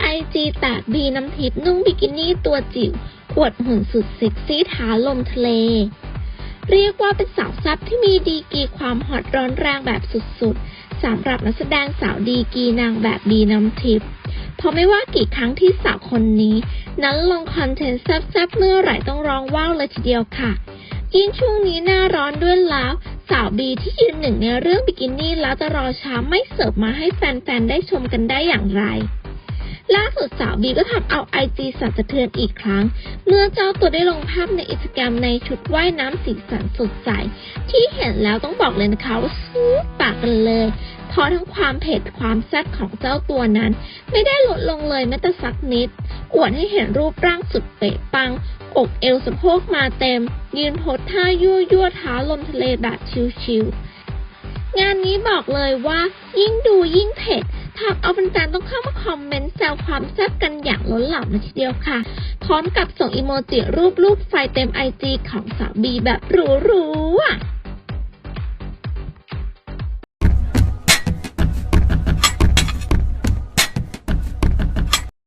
ไอจีแตกบีน้ำทิพย์นุ่งบิกินี่ตัวจิ๋วอวดหุ่นสุดเซ็กซี่ท้าลมทะเล เรียกว่าเป็นสาวซับที่มีดีกีความฮอตร้อนแรงแบบสุดๆสำหรับนักแสดงสาวดีกีนางแบบบีน้ำทิพย์เพราะไม่ว่ากี่ครั้งที่สาวคนนี้ นั้นลงคอนเทนต์แซ่บๆเมื่อไหร่ต้องร้องว้าวเลยทีเดียวค่ะยิ่งช่วงนี้หน้าร้อนด้วยแล้วสาวบีที่ยืนหนึ่งในเรื่องบิกินี่แล้วจะรอช้าไม่เสิร์ฟมาให้แฟนๆได้ชมกันได้อย่างไร ล่าสุดสาวบีก็ทำเอาไอจีสั่นสะเทือนอีกครั้ง เมื่อเจ้าตัวได้ลงภาพในอินสตาแกรมในชุดว่ายน้ำสีสันสดใส ที่เห็นแล้วต้องบอกเลยนะคะว่าซูดปากกันเลย เพราะทั้งความเผ็ดความแซ่บของเจ้าตัวนั้น ไม่ได้ลดลงเลยแม้แต่สักนิด อวดให้เห็นรูปร่างสุดเป๊ะปัง อกเอวสะโพกมาเต็ม ยืนโพสท่ายั่วยั่วท้าลมทะเลแบบชิวๆงานนี้บอกเลยว่ายิ่งดูยิ่งเผ็ด ทำเอาแฟนๆต้องเข้ามาคอมเมนต์แซวความแซ่บกันอย่างล้นหลามเลยทีเดียวค่ะ พร้อมกับส่งอีโมจิรูปรูปไฟเต็มไอจีของสาวบีแบบหรูๆอะ